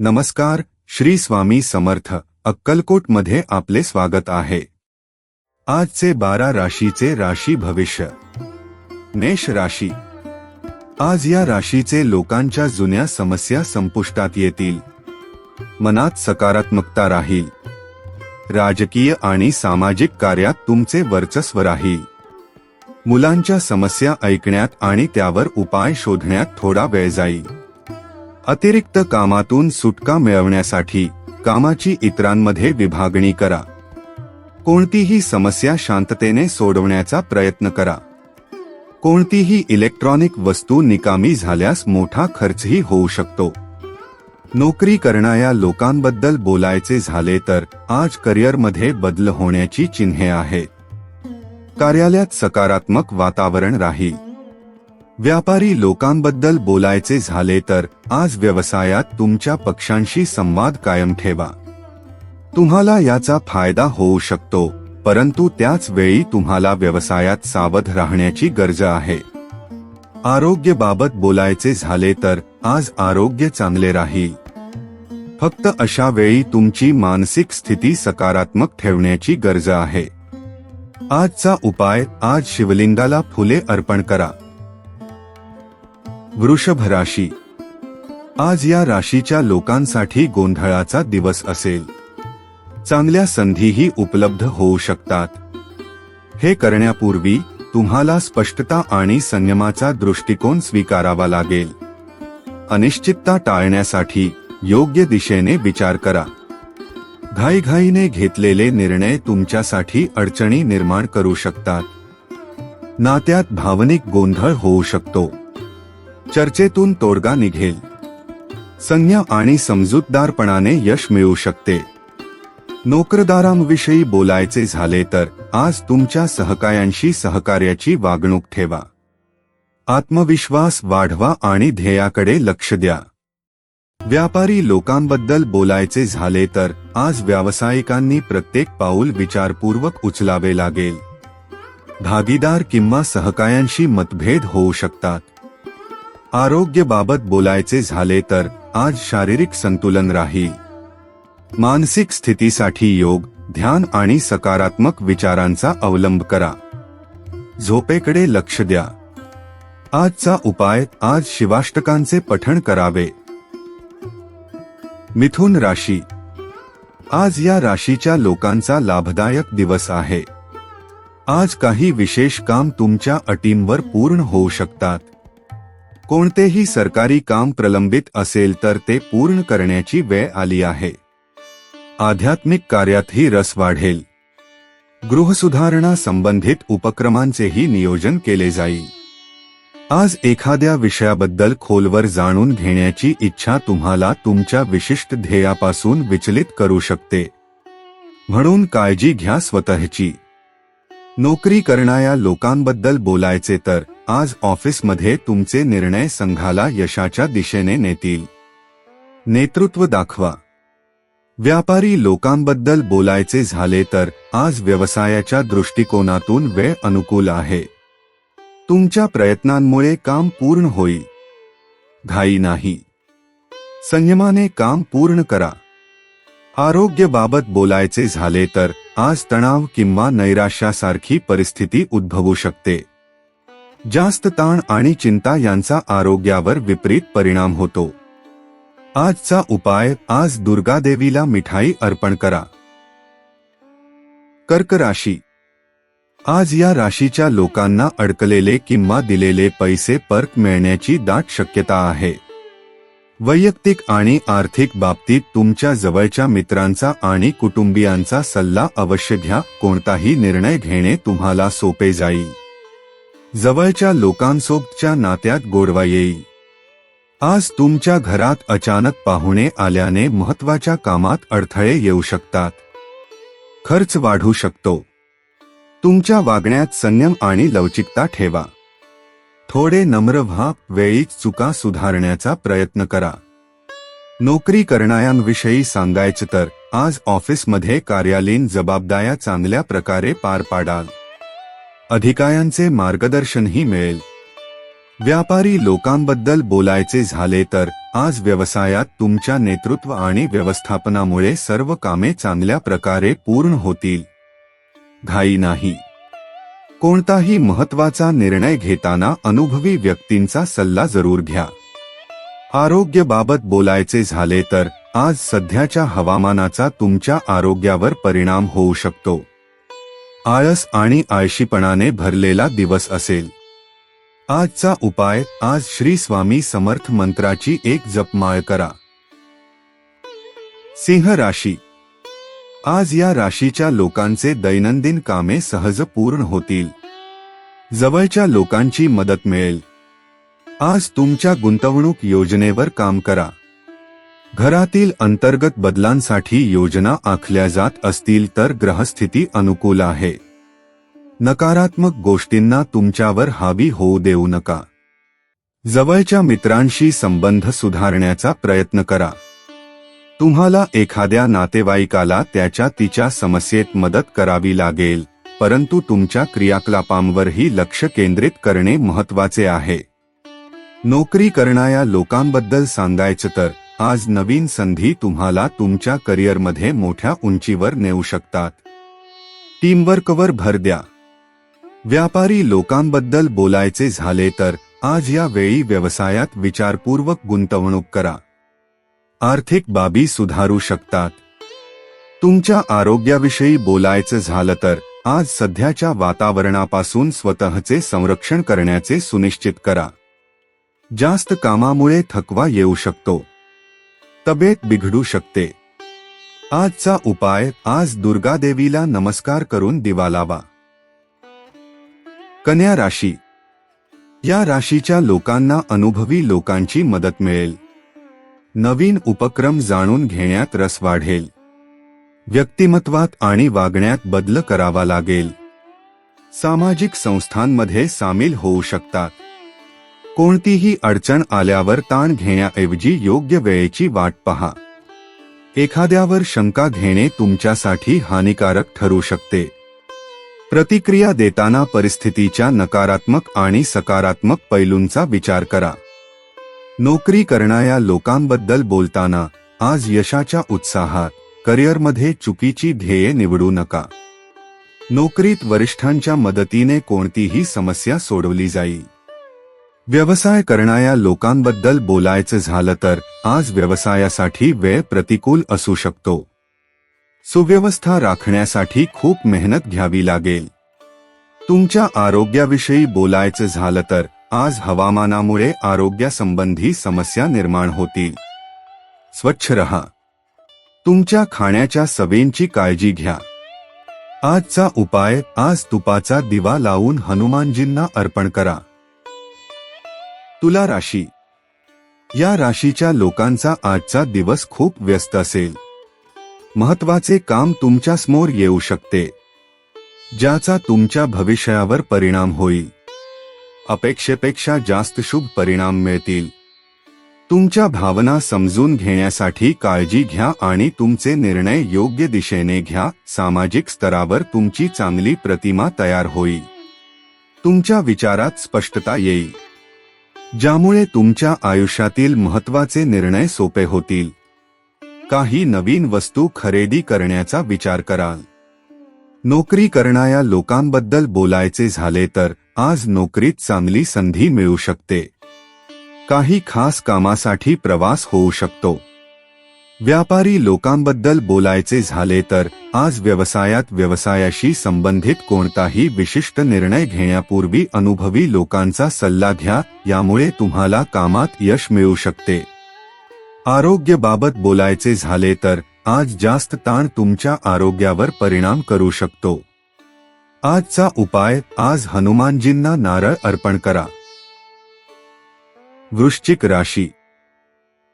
नमस्कार श्री स्वामी समर्थ अक्कलकोटमध्ये आपले स्वागत आहे. आजचे बारा राशीचे राशी भविष्य. मेष राशी. आज या राशीचे लोकांच्या जुन्या समस्या संपुष्टात येतील. मनात सकारात्मकता राहील. राजकीय आणि सामाजिक कार्यात तुमचे वर्चस्व राहील. मुलांच्या समस्या ऐकण्यात आणि त्यावर उपाय शोधण्यात थोडा वेळ जाईल. अतिरिक्त कामातून सुटका मिळवण्यासाठी कामाची इतरांमध्ये विभागणी करा. कोणतीही समस्या शांततेने सोडवण्याचा प्रयत्न करा. कोणतीही इलेक्ट्रॉनिक वस्तू निकामी झाल्यास मोठा खर्चही होऊ शकतो. नोकरी करणाऱ्या लोकांबद्दल बोलायचे झाले तर आज करिअरमध्ये बदल होण्याची चिन्हे आहेत. कार्यालयात सकारात्मक वातावरण राहील. व्यापारी लोकांबद्दल बोलायचे झाले तर आज व्यवसायात तुमच्या पक्षांशी संवाद कायम ठेवा. तुम्हाला याचा फायदा होऊ शकतो परंतु त्याच वेळी तुम्हाला व्यवसायात सावध राहण्याची गरज आहे. आरोग्यबाबत बोलायचे झाले तर आज आरोग्य चांगले राहील. फक्त अशा वेळी तुमची मानसिक स्थिती सकारात्मक ठेवण्याची गरज आहे. आजचा उपाय आज शिवलिंगाला फुले अर्पण करा. वृषभ राशी आज या राशीच्या लोकांसाठी गोंधळाचा दिवस असेल. चांगल्या संधीही उपलब्ध होऊ शकतात. हे करण्यापूर्वी तुम्हाला स्पष्टता आणि संयमाचा दृष्टिकोन स्वीकारावा लागेल. अनिश्चितता टाळण्यासाठी योग्य दिशेने विचार करा. घाईघाईने घेतलेले निर्णय तुमच्यासाठी अडचणी निर्माण करू शकतात. नात्यात भावनिक गोंधळ होऊ शकतो. चर्चेतून तोडगा निघेल. संज्ञा आणि समजूतदारपणाने यश मिळू शकते. नोकरदारांविषयी बोलायचे झाले तर आज तुमच्या सहकायांशी सहकार्याची वागणूक ठेवा. आत्मविश्वास वाढवा आणि ध्येयाकडे लक्ष द्या. व्यापारी लोकांबद्दल बोलायचे झाले तर आज व्यावसायिकांनी प्रत्येक पाऊल विचारपूर्वक उचलावे लागेल. भागीदार किंवा सहकायांशी मतभेद होऊ शकतात. आरोग्याबाबत बोलायचे झाले तर आज शारीरिक संतुलन राहील. मानसिक स्थितीसाठी योग ध्यान आणि सकारात्मक विचारांचा अवलंब करा. झोपेकडे लक्ष द्या. आजचा उपाय आज शिवाष्टकांचे पठण करावे. मिथुन राशी. आज या राशीच्या लोकांचा लाभदायक दिवस आहे. आज काही विशेष काम तुमच्या अटींवर पूर्ण होऊ शकतात. कोणतेही सरकारी काम प्रलंबित असेल तर ते पूर्ण करण्याची वेळ आली आहे. आध्यात्मिक कार्यातही रस वाढेल. गृहसुधारणा संबंधित उपक्रमांचेही नियोजन केले जाईल. आज एखाद्या विषयाबद्दल खोलवर जाणून घेण्याची इच्छा तुम्हाला तुमच्या विशिष्ट ध्येयापासून विचलित करू शकते. म्हणून काळजी घ्या स्वतःची. नोकरी करणाऱ्या लोकांबद्दल बोलायचे तर आज ऑफिसमध्ये तुमचे निर्णय संघाला यशाच्या दिशेने नेतील. नेतृत्व दाखवा. व्यापारी लोकांबद्दल बोलायचे झाले तर आज व्यवसायाच्या दृष्टिकोनातून वेळ अनुकूल आहे. तुमच्या प्रयत्नांमुळे काम पूर्ण होईल. घाई नाही. संयमाने काम पूर्ण करा. आरोग्याबाबत बोलायचे झाले तर आज तणाव किंवा नैराश्यासारखी परिस्थिती उद्भवू शकते. जास्त ताण आणि चिंता यांचा आरोग्यावर विपरीत परिणाम होतो. आजचा उपाय आज दुर्गादेवीला मिठाई अर्पण करा. कर्क राशी. आज या राशीच्या लोकांना अडकलेले किंवा दिलेले पैसे परत मिळण्याची दाट शक्यता आहे. वैयक्तिक आणि आर्थिक बाबतीत तुमच्या जवळच्या मित्रांचा आणि कुटुंबियांचा सल्ला अवश्य घ्या कोणताही निर्णय घेणे तुम्हाला सोपे जाईल. जवळच्या लोकांसोबतच्या नात्यात गोडवा येईल आज तुमच्या घरात अचानक पाहुणे आल्याने महत्त्वाच्या कामात अडथळे येऊ शकतात. खर्च वाढू शकतो. तुमच्या वागण्यात संयम आणि लवचिकता ठेवा. थोडे नम्र व्हा वेळीच चुका सुधारण्याचा प्रयत्न करा. नोकरी करणाऱ्यांविषयी सांगायचं तर आज ऑफिसमध्ये कार्यालयीन जबाबदाऱ्या चांगल्या प्रकारे पार पाडाल. अधिकायांचे मार्गदर्शनही मिळेल. व्यापारी लोकांबद्दल बोलायचे झाले तर आज व्यवसायात तुमच्या नेतृत्व आणि व्यवस्थापनामुळे सर्व कामे चांगल्या प्रकारे पूर्ण होतील. घाई नाही. कोणताही महत्त्वाचा निर्णय घेताना अनुभवी व्यक्तींचा सल्ला जरूर घ्या. आरोग्यबाबत बोलायचे झाले तर आज सध्याच्या हवामानाचा तुमच्या आरोग्यावर परिणाम होऊ शकतो. आळस आणि आळशीपणाने भरलेला दिवस असेल. आजचा उपाय आज श्री स्वामी समर्थ मंत्राची एक जपमाळ करा. सिंह राशी. आज या राशीच्या लोकांचे दैनंदिन कामे सहज पूर्ण होतील. जवळच्या लोकांची मदत मिळेल. आज तुमच्या गुंतवणूक योजनेवर काम करा. घरातील अंतर्गत बदलांसाठी योजना आखल्या जात असतील तर ग्रहस्थिती अनुकूल आहे. नकारात्मक गोष्टींना तुमच्यावर हावी होऊ देऊ नका. जवळच्या मित्रांशी संबंध सुधारण्याचा प्रयत्न करा. तुम्हाला एखाद्या नातेवाईकाला त्याच्या तिच्या समस्येत मदत करावी लागेल परंतु तुमच्या क्रियाकलापांवरही लक्ष केंद्रित करणे महत्त्वाचे आहे. नोकरी करणाऱ्या लोकांबद्दल सांगायचं तर आज नवीन संधी तुम्हाला तुमच्या करिअरमध्ये मोठ्या उंचीवर नेऊ शकतात. टीमवर्कवर भर द्या. व्यापारी लोकांबद्दल बोलायचे झाले तर आज या वेळी व्यवसायात विचारपूर्वक गुंतवणूक करा. आर्थिक बाबी सुधारू शकतात. तुमच्या आरोग्याविषयी बोलायचं झालं तर आज सध्याच्या वातावरणापासून स्वतःचे संरक्षण करण्याचे सुनिश्चित करा. जास्त कामामुळे थकवा येऊ शकतो. तब्येत बिघडू शकते. आजचा उपाय आज दुर्गादेवीला नमस्कार करून दिवा लावा. कन्या राशी. या राशीच्या लोकांना अनुभवी लोकांची मदत मिळेल. नवीन उपक्रम जाणून घेण्यात रस वाढेल. व्यक्तिमत्वात आणि वागण्यात बदल करावा लागेल. सामाजिक संस्थांमध्ये सामील होऊ शकतात. कोणतीही अडचण आल्यावर ताण घेण्याऐवजी योग्य वेळेची वाट पहा. एखाद्यावर शंका घेणे तुमच्यासाठी हानिकारक ठरू शकते. प्रतिक्रिया देताना परिस्थितीच्या नकारात्मक आणि सकारात्मक पैलूंचा विचार करा. नोकरी करणाऱ्या लोकांबद्दल बोलताना आज यशाच्या उत्साहात करिअरमध्ये चुकीची ध्येये निवडू नका. नोकरीत वरिष्ठांच्या मदतीने कोणतीही समस्या सोडवली जाईल व्यवसाय करणाऱ्या लोकांबद्दल बोलायचं झालं तर आज व्यवसायासाठी वेळ प्रतिकूल असू शकतो. सुव्यवस्था राखण्यासाठी खूप मेहनत घ्यावी लागेल. तुमच्या आरोग्याविषयी बोलायचं झालं तर आज हवामानामुळे आरोग्यासंबंधी समस्या निर्माण होतील. स्वच्छ रहा. तुमच्या खाण्याच्या सवयींची काळजी घ्या. आजचा उपाय आज तुपाचा दिवा लावून हनुमानजींना अर्पण करा. तुला राशी. या राशीच्या लोकांचा आजचा दिवस खूप व्यस्त असेल. महत्त्वाचे काम तुमच्यासमोर येऊ शकते. ज्याचा तुमच्या भविष्यावर परिणाम होईल. अपेक्षेपेक्षा जास्त शुभ परिणाम मिळतील. तुमच्या भावना समजून घेण्यासाठी काळजी घ्या आणि तुमचे निर्णय योग्य दिशेने घ्या. सामाजिक स्तरावर तुमची चांगली प्रतिमा तयार होईल. तुमच्या विचारात स्पष्टता येईल. ज्यामुळे तुमच्या आयुष्यातील महत्त्वाचे निर्णय सोपे होतील. काही नवीन वस्तू खरेदी करण्याचा विचार कराल. नोकरी करणाऱ्या लोकांबद्दल बोलायचे झाले तर आज नोकरीत चांगली संधी मिळू शकते. काही खास कामासाठी प्रवास होऊ शकतो. व्यापारी लोकांबद्दल बोलायचे झाले तर आज व्यवसायात व्यवसायाशी संबंधित कोणताही विशिष्ट निर्णय घेण्यापूर्वी अनुभवी लोकांचा सल्ला घ्या यामुळे तुम्हाला कामात यश मिळू शकते. आरोग्यबाबत बोलायचे झाले तर आज जास्त ताण तुमच्या आरोग्यावर परिणाम करू शकतो. आजचा उपाय आज हनुमानजींना नारळ अर्पण करा. वृश्चिक राशी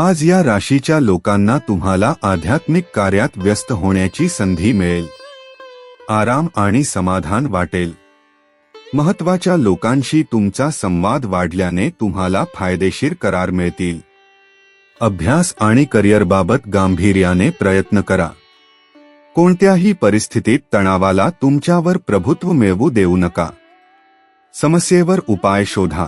आज या राशीच्या लोकांना तुम्हाला आध्यात्मिक कार्यात व्यस्त होण्याची संधी मिळेल. आराम आणि समाधान वाटेल. महत्त्वाच्या लोकांशी तुमचा संवाद वाढल्याने तुम्हाला फायदेशीर करार मिळतील. अभ्यास आणि करिअरबाबत गांभीर्याने प्रयत्न करा. कोणत्याही परिस्थितीत तणावाला तुमच्यावर प्रभुत्व मिळवू देऊ नका. समस्येवर उपाय शोधा.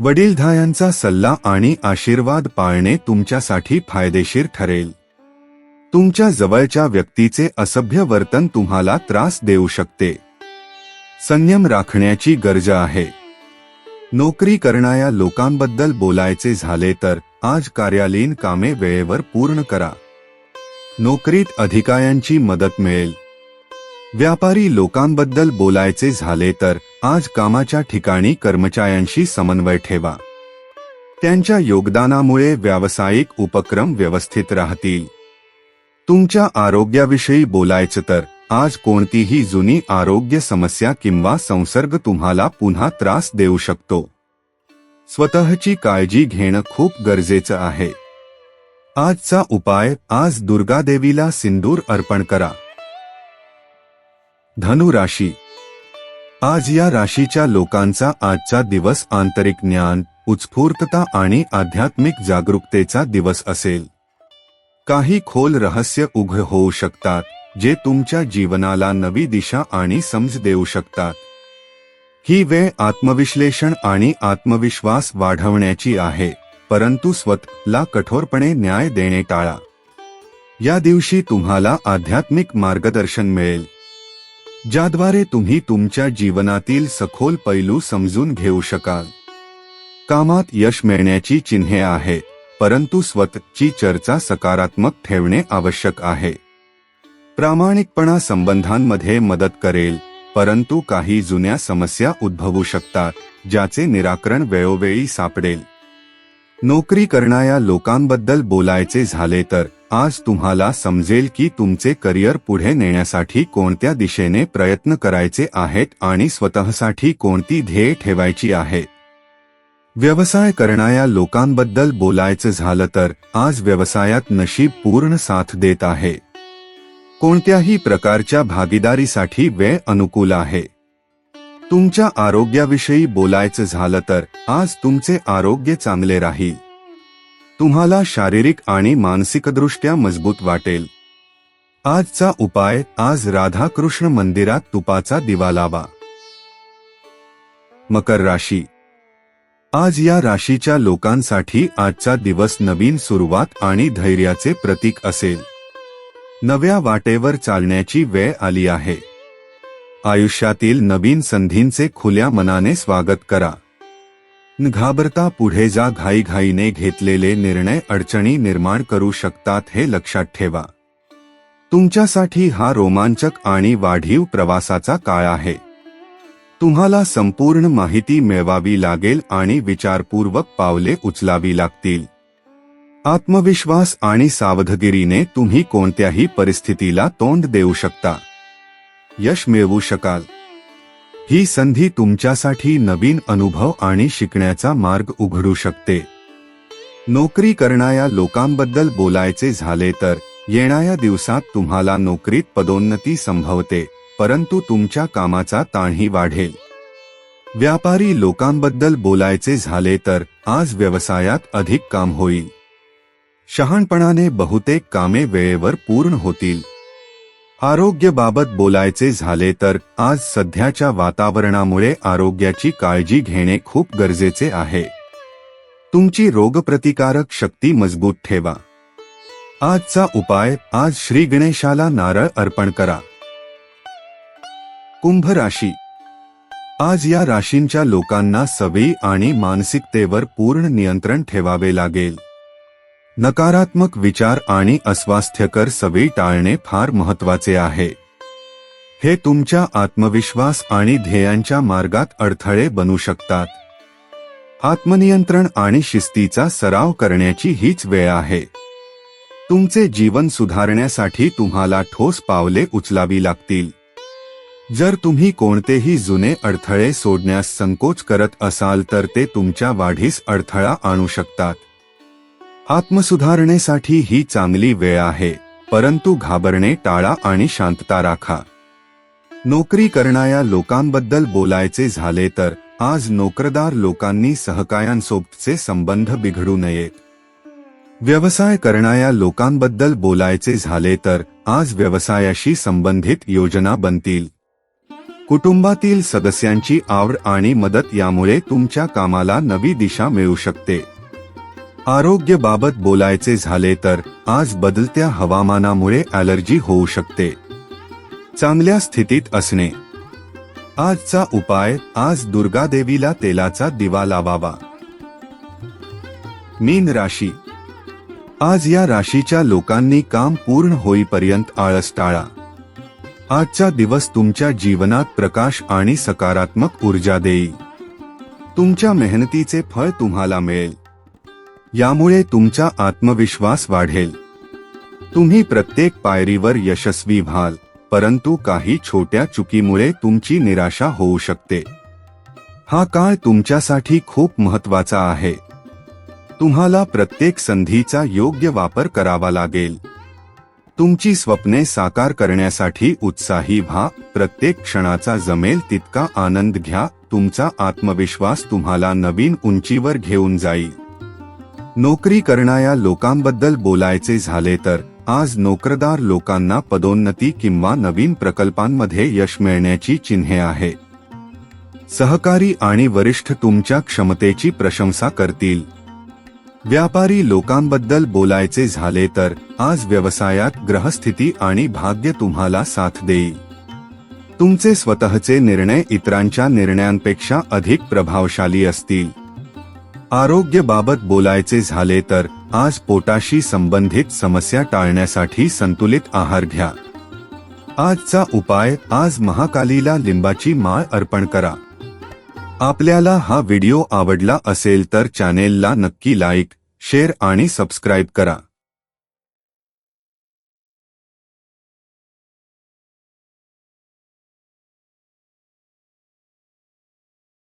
वडीलधायांचा सल्ला आणि आशीर्वाद पाळणे तुमच्यासाठी फायदेशीर ठरेल. तुमच्या जवळच्या व्यक्तीचे असभ्य वर्तन तुम्हाला त्रास देऊ शकते. संयम राखण्याची गरज आहे. नोकरी करणाऱ्या लोकांबद्दल बोलायचे झाले तर आज कार्यालयीन कामे वेळेवर पूर्ण करा. नोकरीत अधिकाऱ्यांची मदत मिळेल. व्यापारी लोकांबद्दल बोलायचे झाले तर आज कामाच्या ठिकाणी कर्मचाऱ्यांशी समन्वय ठेवा. त्यांच्या योगदानामुळे व्यावसायिक उपक्रम व्यवस्थित राहतील. तुमच्या आरोग्याविषयी बोलायचं तर आज कोणतीही जुनी आरोग्य समस्या किंवा संसर्ग तुम्हाला पुन्हा त्रास देऊ शकतो. स्वतःची काळजी घेणं खूप गरजेचं आहे. आजचा उपाय आज दुर्गादेवीला सिंदूर अर्पण करा. धनु राशी आज या राशीच्या लोकांचा आजचा दिवस आंतरिक ज्ञान उत्स्फूर्तता आणि आध्यात्मिक जागरूकतेचा दिवस असेल. काही खोल रहस्य उघड होऊ शकतात जे तुमच्या जीवनाला नवी दिशा आणि समज देऊ शकतात. ही वेळ आत्मविश्लेषण आणि आत्मविश्वास वाढवण्याची आहे परंतु स्वतःला कठोरपणे न्याय देणे टाळा. या दिवशी तुम्हाला आध्यात्मिक मार्गदर्शन मिळेल. ज्याद्वारे तुम्ही तुमच्या जीवनातील सखोल पैलू समजून घेऊ शकाल. कामात यश मिळण्याची चिन्हे आहेत परंतु स्वतःची चर्चा सकारात्मक ठेवणे आवश्यक आहे. प्रामाणिकपणा संबंधांमध्ये मदत करेल परंतु काही जुन्या समस्या उद्भवू शकतात ज्याचे निराकरण वेळोवेळी सापडेल. नोकरी करणाऱ्या लोकांबद्दल बोलायचे झाले तर आज तुम्हाला समजेल की तुमचे करिअर पुढे नेण्यासाठी कोणत्या दिशेने प्रयत्न करायचे आहेत आणि स्वतःसाठी कोणती ध्येय ठेवायची आहे. व्यवसाय करणाऱ्या लोकांबद्दल बोलायचं झालं तर आज व्यवसायात नशीब पूर्ण साथ देत आहे. कोणत्याही प्रकारच्या भागीदारीसाठी वेळ अनुकूल आहे. तुमच्या आरोग्याविषयी बोलायचं झालं तर आज तुमचे आरोग्य चांगले राहील. तुम्हाला शारीरिक आणि मानसिकदृष्ट्या मजबूत वाटेल. आजचा उपाय आज राधाकृष्ण मंदिरात तुपाचा दिवा लावा. मकर राशी. आज या राशीच्या लोकांसाठी आजचा दिवस नवीन सुरुवात आणि धैर्याचे प्रतीक असेल. नव्या वाटेवर चालण्याची वेळ आली आहे. आयुष्यातील नवीन संधींचे खुल्या मनाने स्वागत करा. न घाबरता पुढे जा घाईघाईने घेतलेले निर्णय अडचणी निर्माण करू शकतात हे लक्षात ठेवा. तुमच्यासाठी हा रोमांचक आणि वाढीव प्रवासाचा काळ आहे. तुम्हाला संपूर्ण माहिती मिळवावी लागेल आणि विचारपूर्वक पावले उचलावी लागतील. आत्मविश्वास आणि सावधगिरीने तुम्ही कोणत्याही परिस्थितीला तोंड देऊ शकता. यश मिळवू शकाल. ही संधी तुमच्यासाठी नवीन अनुभव आणि शिकण्याचा मार्ग उघडू शकते. नोकरी करणाऱ्या लोकांबद्दल बोलायचे झाले तर येणाऱ्या दिवसात तुम्हाला नोकरीत पदोन्नती संभवते परंतु तुमच्या कामाचा ताणही वाढेल. व्यापारी लोकांबद्दल बोलायचे झाले तर आज व्यवसायात अधिक काम होईल. शहाणपणाने बहुतेक कामे वेळेवर पूर्ण होतील. आरोग्याबाबत बोलायचे झाले तर आज सध्याच्या वातावरणामुळे आरोग्याची काळजी घेणे खूप गरजेचे आहे. तुमची रोगप्रतिकारक शक्ती मजबूत ठेवा. आजचा उपाय आज श्री गणेशाला नारळ अर्पण करा. कुंभ राशी. आज या राशींच्या लोकांना सवयी आणि मानसिकतेवर पूर्ण नियंत्रण ठेवावे लागेल. नकारात्मक विचार आणि अस्वास्थ्यकर सवयी टाळणे फार महत्त्वाचे आहे. हे तुमच्या आत्मविश्वास आणि ध्येयांच्या मार्गात अडथळे बनू शकतात. आत्मनियंत्रण आणि शिस्तीचा सराव करण्याची हीच वेळ आहे. तुमचे जीवन सुधारण्यासाठी तुम्हाला ठोस पावले उचलावी लागतील. जर तुम्ही कोणतेही जुने अडथळे सोडण्यास संकोच करत असाल तर ते तुमच्या वाढीस अडथळा आणू शकतात. आत्मसुधारणेसाठी ही चांगली वेळ आहे परंतु घाबरणे टाळा आणि शांतता राखा. नोकरी करणाऱ्या लोकांबद्दल बोलायचे झाले तर आज नोकरदार लोकांनी सहकायांसोबतचे संबंध बिघडू नयेत व्यवसाय करणाऱ्या लोकांबद्दल बोलायचे झाले तर आज व्यवसायाशी संबंधित योजना बनतील. कुटुंबातील सदस्यांची आवड आणि मदत यामुळे तुमच्या कामाला नवी दिशा मिळू शकते. आरोग्यबाबत बोलायचे झाले तर आज बदलत्या हवामानामुळे ॲलर्जी होऊ शकते. चांगल्या स्थितीत असणे. आजचा उपाय आज दुर्गादेवीला तेलाचा दिवा लावावा. मीन राशी. आज या राशीच्या लोकांनी काम पूर्ण होईपर्यंत आळस टाळा. आजचा दिवस तुमच्या जीवनात प्रकाश आणि सकारात्मक ऊर्जा देईल तुमच्या मेहनतीचे फळ तुम्हाला मिळेल. यामुळे तुमचा आत्मविश्वास वाढेल. तुम्ही प्रत्येक पायरीवर यशस्वी व्हाल परंतु काही छोट्या चुकीमुळे तुमची निराशा होऊ शकते. हा काळ तुमच्यासाठी खूप महत्त्वाचा आहे. तुम्हाला प्रत्येक संधीचा योग्य वापर करावा लागेल. तुमची स्वप्ने साकार करण्यासाठी उत्साही व्हा प्रत्येक क्षणाचा जमेल तितका आनंद घ्या तुमचा आत्मविश्वास तुम्हाला नवीन उंचीवर घेऊन जाईल. नोकरी करणाऱ्या लोकांबद्दल बोलायचे झाले तर आज नोकरदार लोकांना पदोन्नती किंवा नवीन प्रकल्पांमध्ये यश मिळण्याची चिन्हे आहे. सहकारी आणि वरिष्ठ तुमच्या क्षमतेची प्रशंसा करतील. व्यापारी लोकांबद्दल बोलायचे झाले तर आज व्यवसायात ग्रहस्थिती आणि भाग्य तुम्हाला साथ देईल. तुमचे स्वतःचे निर्णय इतरांच्या निर्णयांपेक्षा अधिक प्रभावशाली असतील. आरोग्याबाबत बोलायचे झाले तर आज पोटाशी संबंधित समस्या टाळण्यासाठी संतुलित आहार घ्या. आजचा उपाय आज महाकालीला लिंबाची माळ अर्पण करा. आपल्याला हा व्हिडिओ आवडला असेल तर चॅनेलला नक्की लाईक शेअर आणि सबस्क्राईब करा.